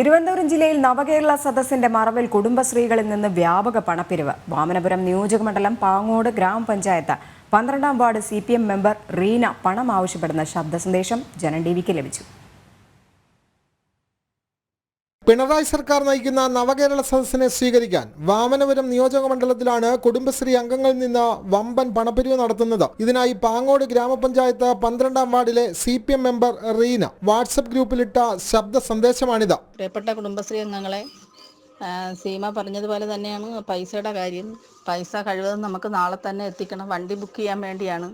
തിരുവനന്തപുരം ജില്ലയിൽ നവകേരള സദസ്സിന്റെ മറവിൽ കുടുംബശ്രീകളിൽ നിന്ന് വ്യാപക പണപ്പിരിവ്. വാമനപുരം നിയോജകമണ്ഡലം പാങ്ങോട് ഗ്രാമപഞ്ചായത്ത് പന്ത്രണ്ടാം വാർഡ് സി മെമ്പർ റീന പണം ആവശ്യപ്പെടുന്ന ശബ്ദ സന്ദേശം ജനം ടി ലഭിച്ചു. പിണറായി സർക്കാർ നയിക്കുന്ന നവകേരള സദസ്സിനെ സ്വീകരിക്കാൻ വാമനപുരം നിയോജക മണ്ഡലത്തിലാണ് കുടുംബശ്രീ അംഗങ്ങളിൽ നിന്ന് വമ്പൻ പണപ്പിരിവ് നടത്തുന്നത്. ഇതിനായി പാങ്ങോട് ഗ്രാമപഞ്ചായത്ത് പന്ത്രണ്ടാം വാർഡിലെ C P M member Reena WhatsApp ഗ്രൂപ്പിലിട്ട ശബ്ദ സന്ദേശമാണിത്. പ്രിയപ്പെട്ട കുടുംബശ്രീ അംഗങ്ങളെ സീമ പറഞ്ഞതുപോലെ തന്നെയാണ് പൈസയുടെ കാര്യം. പൈസ കഴിവതും നമുക്ക് നാളെ തന്നെ എത്തിക്കണം. വണ്ടി ബുക്ക് ചെയ്യാൻ വേണ്ടിയാണ്.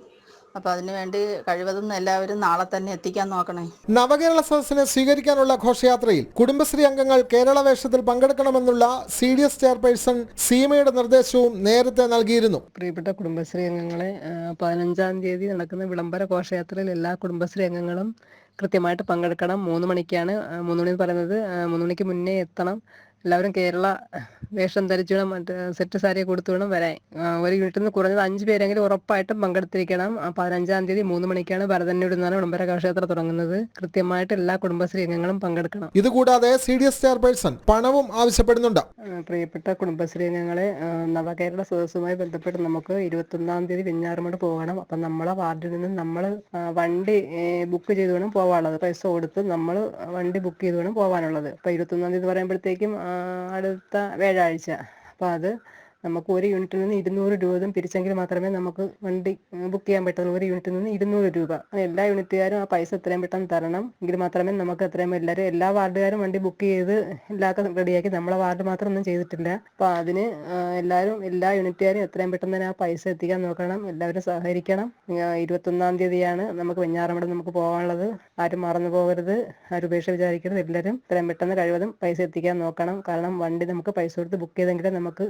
അപ്പോൾ അതിനുവേണ്ടി കഴിവതും എല്ലാവരും നാളെ തന്നെ എത്തിക്കാൻ നോക്കണേ. നവകേരള സദസ്സിനെ സ്വീകരിക്കാനുള്ള ഘോഷയാത്രയിൽ കുടുംബശ്രീ അംഗങ്ങൾ കേരള വേഷത്തിൽ പങ്കെടുക്കണമെന്നുള്ള സി ഡി എസ് ചെയർപേഴ്സൺ സീമയുടെ നിർദ്ദേശവും നേരത്തെ നൽകിയിരുന്നു. പ്രിയപ്പെട്ട കുടുംബശ്രീ അംഗങ്ങളെ പതിനഞ്ചാം തീയതി നടക്കുന്ന വിളംബര ഘോഷയാത്രയിൽ എല്ലാ കുടുംബശ്രീ അംഗങ്ങളും കൃത്യമായിട്ട് പങ്കെടുക്കണം. മൂന്ന് മണിക്കാണ് മൂന്ന് മണി എന്ന് പറയുന്നത് മൂന്ന് മണിക്ക് മുന്നേ എത്തണം. എല്ലാവരും കേരള വേഷം ധരിച്ചു വേണം മറ്റേ സെറ്റ് സാരിയെ കൊടുത്തു വേണം വരാൻ. ഒരു യൂണിറ്റിൽ നിന്ന് കുറഞ്ഞത് അഞ്ച് പേരെങ്കിലും ഉറപ്പായിട്ടും പങ്കെടുത്തിരിക്കണം. പതിനഞ്ചാം തീയതി മൂന്ന് മണിക്കാണ് ഭരതന്നൂരിൽ നിന്നാണ് വിളംബര ഘോഷയാത്ര തുടങ്ങുന്നത്. കൃത്യമായിട്ട് എല്ലാ കുടുംബശ്രീ അംഗങ്ങളും പങ്കെടുക്കണം. ഇതുകൂടാതെ സി ഡി എസ് ചെയർപേഴ്സൺ പണവും ആവശ്യപ്പെടുന്നുണ്ട്. പ്രിയപ്പെട്ട കുടുംബശ്രീ അംഗങ്ങളെ നവകേരള സദസ്സുമായി ബന്ധപ്പെട്ട് നമുക്ക് ഇരുപത്തൊന്നാം തീയതി വെഞ്ഞാറുമോട് പോകണം. അപ്പം നമ്മളെ വാർഡിൽ നിന്ന് നമ്മൾ വണ്ടി ബുക്ക് ചെയ്ത് വേണം പോകാനുള്ളത് പൈസ കൊടുത്ത് നമ്മൾ വണ്ടി ബുക്ക് ചെയ്ത് വേണം പോകാനുള്ളത് അപ്പം ഇരുപത്തൊന്നാം തീയതി പറയുമ്പോഴത്തേക്കും അടുത്ത വ്യാഴാഴ്ച. അപ്പോൾ അത് നമുക്ക് ഒരു യൂണിറ്റിൽ നിന്ന് ഇരുന്നൂറ് രൂപ വീതം പിരിച്ചെങ്കിൽ മാത്രമേ നമുക്ക് വണ്ടി ബുക്ക് ചെയ്യാൻ പറ്റുള്ളൂ. ഒരു യൂണിറ്റിൽ നിന്ന് ഇരുന്നൂറ് രൂപ. എല്ലാ യൂണിറ്റുകാരും ആ പൈസ എത്രയും പെട്ടെന്ന് തരണം. എങ്കിൽ മാത്രമേ നമുക്ക് എത്രയും എല്ലാവരും എല്ലാ വാർഡുകാരും വണ്ടി ബുക്ക് ചെയ്ത് എല്ലാവർക്കും റെഡിയാക്കി നമ്മളെ വാർഡ് മാത്രം ഒന്നും ചെയ്തിട്ടില്ല. അപ്പോൾ അതിന് എല്ലാവരും എല്ലാ യൂണിറ്റുകാരും എത്രയും പെട്ടെന്ന് തന്നെ ആ പൈസ എത്തിക്കാൻ നോക്കണം. എല്ലാവരും സഹകരിക്കണം. ഇരുപത്തൊന്നാം തീയതിയാണ് നമുക്ക് വെഞ്ഞാറമ്പടം നമുക്ക് പോകാനുള്ളത്. ആരും മറന്നു പോകരുത്. ആരും ഉപേക്ഷ വിചാരിക്കരുത്. എല്ലാവരും എത്രയും പെട്ടെന്ന് കഴിവതും പൈസ എത്തിക്കാൻ നോക്കണം. കാരണം വണ്ടി നമുക്ക് പൈസ കൊടുത്ത് ബുക്ക് ചെയ്തെങ്കിലേ നമുക്ക്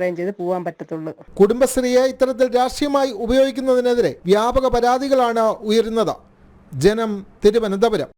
അറേഞ്ച് ചെയ്ത് പോകാൻ പറ്റത്തുള്ളൂ. കുടുംബശ്രീയെ ഇത്തരത്തിൽ രാഷ്ട്രീയമായി ഉപയോഗിക്കുന്നതിനെതിരെ വ്യാപക പരാതികളാണ് ഉയരുന്നത്. ജനം തിരുവനന്തപുരം.